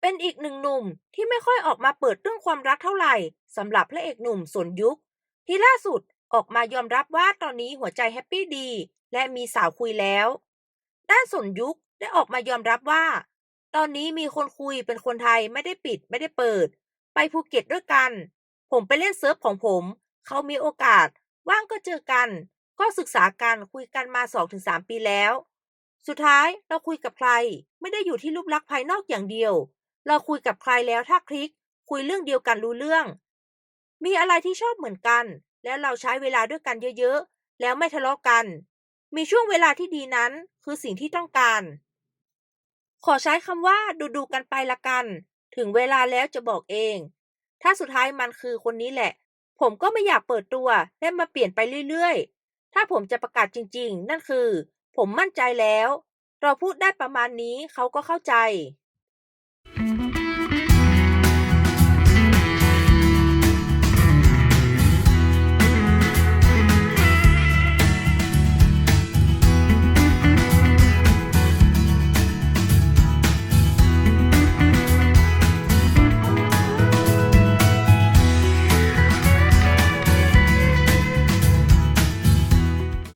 เป็นอีกหนึ่งหนุ่มที่ไม่ค่อยออกมาเปิดเรื่องความรักเท่าไหร่สำหรับพระเอกหนุ่มสนยุค ที่ล่าสุดออกมายอมรับว่าตอนนี้หัวใจแฮปปี้ดี และมีสาวคุยแล้ว ด้านสนยุคได้ออกมายอมรับว่า ตอนนี้มีคนคุยเป็นคนไทยไม่ได้ปิดไม่ได้เปิด ไปภูเก็ตด้วยกัน ผมไปเล่นเซิร์ฟของผม เขามีโอกาส ว่างก็เจอกัน ก็ศึกษากันคุยกันมา 2-3 ปีแล้ว สุดท้ายเราคุยกับใคร ไม่ได้อยู่ที่รูปลักษณ์ภายนอกอย่างเดียว เราคุยกับใครแล้วถ้าคลิก คุยเรื่องเดียวกันรู้เรื่อง มีอะไรที่ชอบเหมือนกัน แล้วเราใช้เวลาด้วยกันเยอะๆ แล้วไม่ทะเลาะกัน มีช่วงเวลาที่ดีนั้นคือสิ่งที่ต้องการ ขอใช้คำว่าดูดูๆกันไปละกัน ถึงเวลาแล้วจะบอกเอง ถ้าสุดท้ายมันคือคนนี้แหละ ผมก็ไม่อยากเปิดตัวและมาเปลี่ยนไปเรื่อยๆ ถ้าผมจะประกาศจริง ๆ นั่นคือ ผมมั่นใจแล้ว เราพูดได้ประมาณนี้เขาก็เข้าใจ Mm-hmm.